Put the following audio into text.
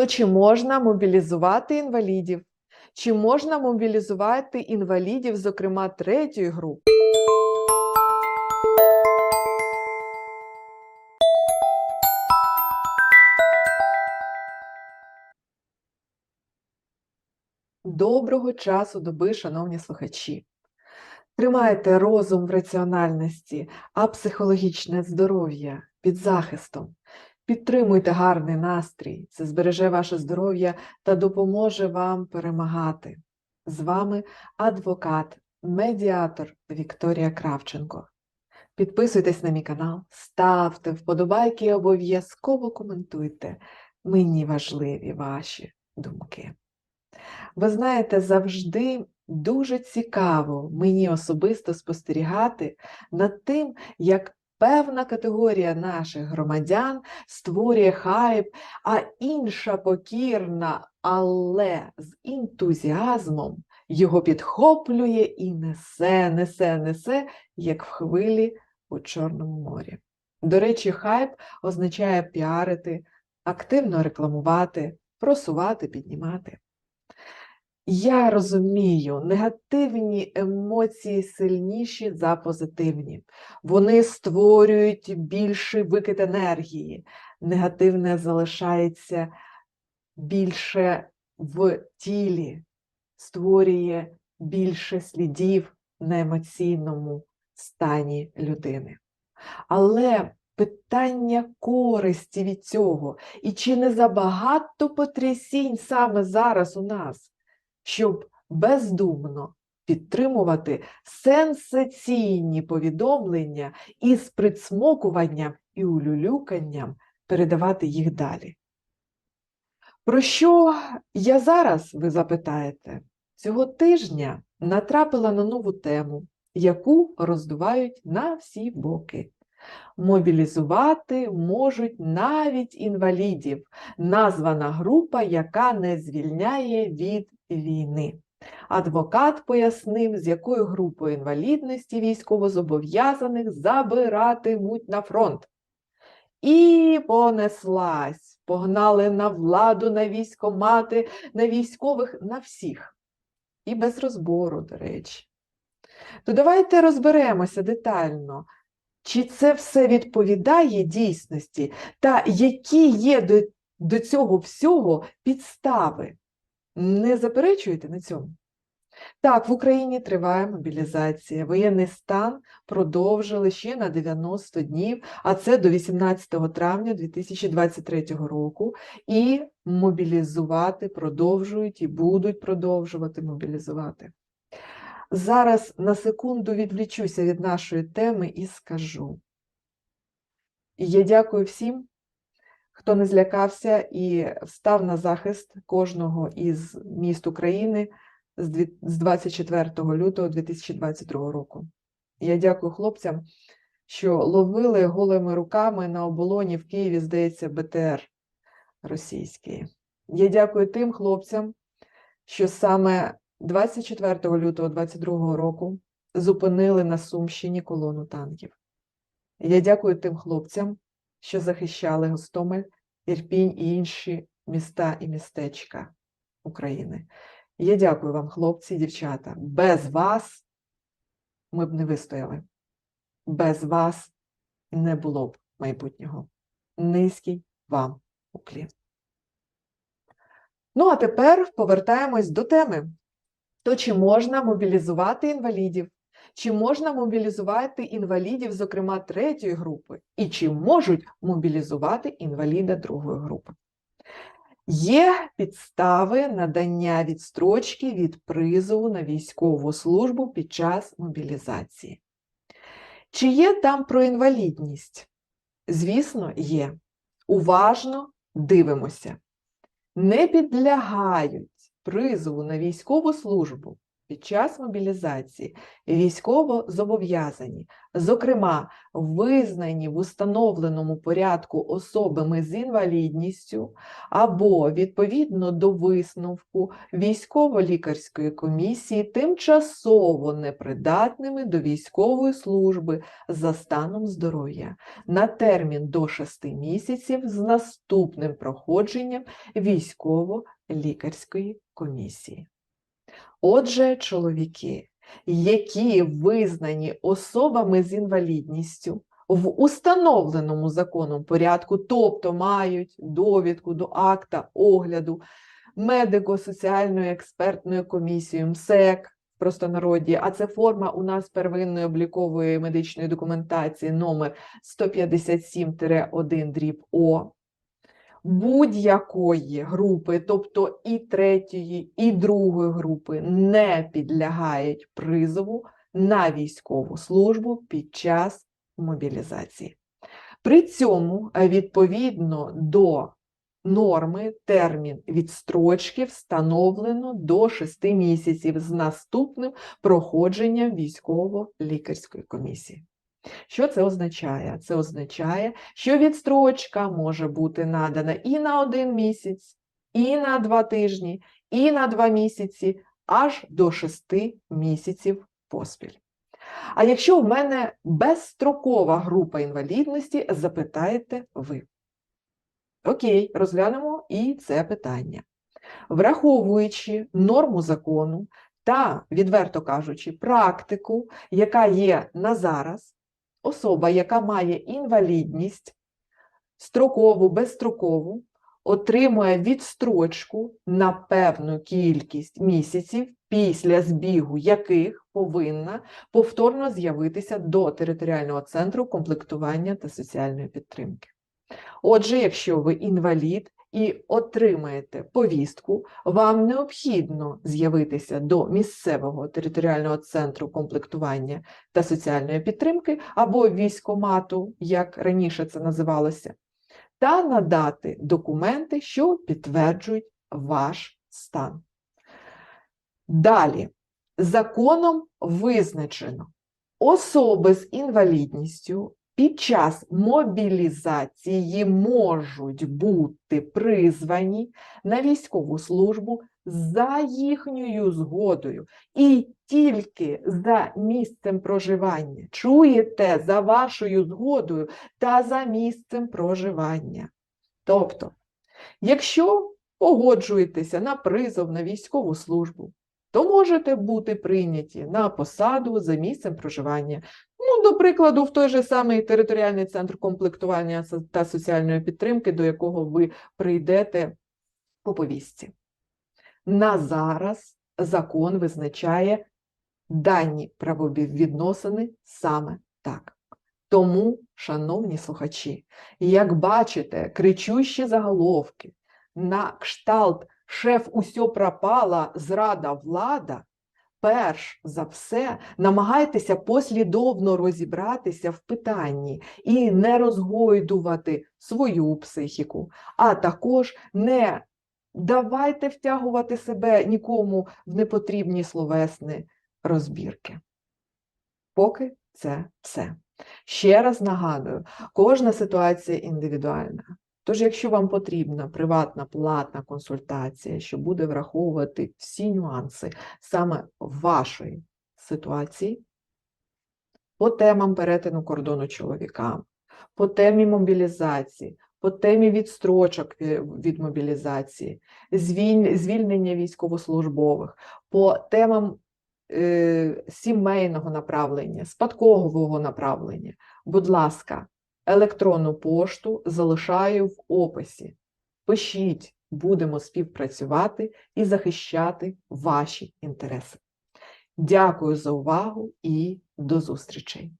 То чи можна мобілізувати інвалідів? Чи можна мобілізувати інвалідів, зокрема третьої групи? Доброго часу доби, шановні слухачі. Тримайте розум в раціональності, а психологічне здоров'я під захистом. Підтримуйте гарний настрій, це збереже ваше здоров'я та допоможе вам перемагати. З вами адвокат, медіатор Вікторія Кравченко. Підписуйтесь на мій канал, ставте вподобайки і обов'язково коментуйте. Мені важливі ваші думки. Ви знаєте, завжди дуже цікаво мені особисто спостерігати над тим, як певна категорія наших громадян створює хайп, а інша покірна, але з ентузіазмом його підхоплює і несе, несе, несе, як в хвилі у Чорному морі. До речі, хайп означає піарити, активно рекламувати, просувати, піднімати. Я розумію, негативні емоції сильніші за позитивні. Вони створюють більший викид енергії. Негативне залишається більше в тілі, створює більше слідів на емоційному стані людини. Але питання користі від цього, і чи не забагато потрясінь саме зараз у нас? Щоб бездумно підтримувати сенсаційні повідомлення і з присмокуванням і улюлюканням передавати їх далі. Про що я зараз, ви запитаєте, цього тижня натрапила на нову тему, яку роздувають на всі боки. Мобілізувати можуть навіть інвалідів, названа група, яка не звільняє від війни. Адвокат пояснив, з якою групою інвалідності військовозобов'язаних забиратимуть на фронт. І понеслась, погнали на владу, на військомати, на військових, на всіх. І без розбору, до речі. То давайте розберемося детально, чи це все відповідає дійсності, та які є до, до цього всього підстави. Не заперечуєте на цьому? Так, в Україні триває мобілізація. Воєнний стан продовжили ще на 90 днів, а це до 18 травня 2023 року. І мобілізувати продовжують і будуть продовжувати мобілізувати. Зараз на секунду відвлічуся від нашої теми і скажу. Я дякую всім, хто не злякався і став на захист кожного із міст України з 24 лютого 2022 року. Я дякую хлопцям, що ловили голими руками на оболоні в Києві, здається, БТР російський. Я дякую тим хлопцям, що саме 24 лютого 2022 року зупинили на Сумщині колону танків. Я дякую тим хлопцям, що захищали Гостомель, Ірпінь і інші міста і містечка України. Я дякую вам, хлопці і дівчата. Без вас ми б не вистояли. Без вас не було б майбутнього. Низький вам уклін. Ну, а тепер повертаємось до теми. То чи можна мобілізувати інвалідів? Чи можна мобілізувати інвалідів, зокрема третьої групи, і чи можуть мобілізувати інваліда другої групи? Є підстави надання відстрочки від призову на військову службу під час мобілізації. Чи є там про інвалідність? Звісно, є. Уважно дивимося. Не підлягають призову на військову службу під час мобілізації військово зобов'язані, зокрема, визнані в установленому порядку особами з інвалідністю або відповідно до висновку військово-лікарської комісії тимчасово непридатними до військової служби за станом здоров'я на термін до 6 місяців з наступним проходженням військово-лікарської комісії. Отже, чоловіки, які визнані особами з інвалідністю в установленому законом порядку, тобто мають довідку до акта огляду медико-соціальною експертною комісією МСЕК в простонароді, а це форма у нас первинної облікової медичної документації номер 157-1 дріб О будь-якої групи, тобто і третьої, і другої групи, не підлягають призову на військову службу під час мобілізації. При цьому, е, відповідно до норми, термін відстрочки встановлено до 6 місяців з наступним проходженням військово-лікарської комісії. Що це означає? Це означає, що відстрочка може бути надана і на один місяць, і на два тижні, і на два місяці, аж до шести місяців поспіль. А якщо в мене безстрокова група інвалідності, запитаєте ви. Окей, розглянемо і це питання. Враховуючи норму закону та, відверто кажучи, практику, яка є на зараз, особа, яка має інвалідність, строкову, безстрокову, отримує відстрочку на певну кількість місяців, після збігу яких повинна повторно з'явитися до територіального центру комплектування та соціальної підтримки. Отже, якщо ви інвалід і отримаєте повістку, вам необхідно з'явитися до місцевого територіального центру комплектування та соціальної підтримки або військомату, як раніше це називалося, та надати документи, що підтверджують ваш стан. Далі, законом визначено, особи з інвалідністю під час мобілізації можуть бути призвані на військову службу за їхньою згодою і тільки за місцем проживання. Чуєте за вашою згодою та за місцем проживання. Тобто, якщо погоджуєтеся на призов на військову службу, то можете бути прийняті на посаду за місцем проживання. До прикладу, в той же самий територіальний центр комплектування та соціальної підтримки, до якого ви прийдете по повістці. На зараз закон визначає дані правовідносини саме так. Тому, шановні слухачі, як бачите, кричущі заголовки на кшталт шеф усьо пропала, зрада влада, перш за все намагайтеся послідовно розібратися в питанні і не розгойдувати свою психіку, а також не давайте втягувати себе нікому в непотрібні словесні розбірки. Поки це все. Ще раз нагадую, кожна ситуація індивідуальна. Тож, якщо вам потрібна приватна платна консультація, що буде враховувати всі нюанси саме вашої ситуації, по темам перетину кордону чоловікам, по темі мобілізації, по темі відстрочок від мобілізації, звільнення військовослужбових, по темам е, сімейного направлення, спадкового направлення, будь ласка, Електронну пошту залишаю в описі. Пишіть, будемо співпрацювати і захищати ваші інтереси. Дякую за увагу і до зустрічей!